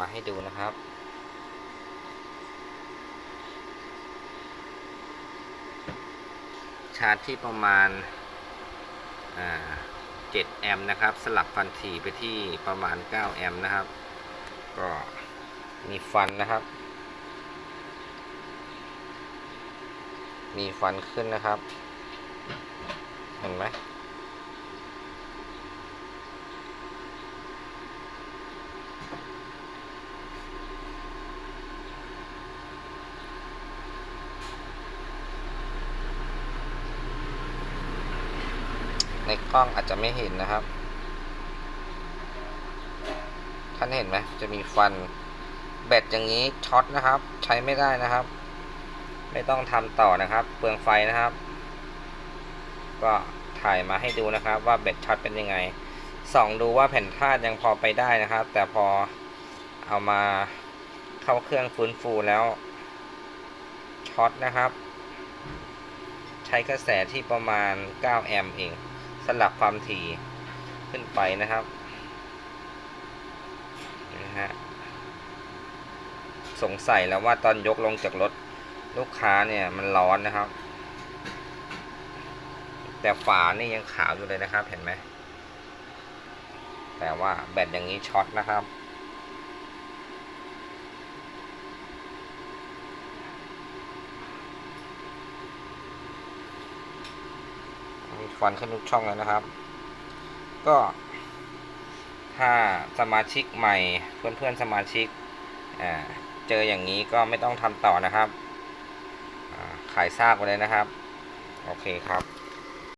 มาให้ดูนะครับ ชาร์จที่ประมาณ7แอมป์นะครับ สลับฟันถี่ไปที่ประมาณ 9 แอมป์นะครับ ก็มีฟันนะครับ มีฟันขึ้นนะครับ เห็นไหม ในกล้องอาจจะไม่เห็นนะครับ ท่านเห็นไหมจะมีฟันแบตอย่างนี้ช็อตนะครับ ใช้ไม่ได้นะครับ ไม่ต้องทำต่อนะครับ เปลืองไฟนะครับ ก็ถ่ายมาให้ดูนะครับ ว่าแบตช็อตเป็นยังไงส่องดูว่าแผ่นธาตุยังพอไปได้นะครับ แต่พอเอามาเข้าเครื่องฟื้นฟูแล้วช็อตนะครับ ใช้กระแสที่ประมาณ 9 แอมป์เอง สลับความถี่ขึ้นไปนะครับนะฮะสงสัยแล้วว่าตอนยกลงจากรถลูกค้าเนี่ยมันร้อนนะครับ แต่ฝานี่ยังขาวอยู่เลยนะครับเห็นไหมแต่ว่าแบตอย่างนี้ช็อตนะครับ ฟันขึ้นทุกช่องแล้วนะครับ ก็ถ้าสมาชิกใหม่เพื่อนเพื่อนๆสมาชิกเจออย่างนี้ก็ไม่ต้องทำต่อนะครับขายซากไปเลยนะครับ โอเคครับ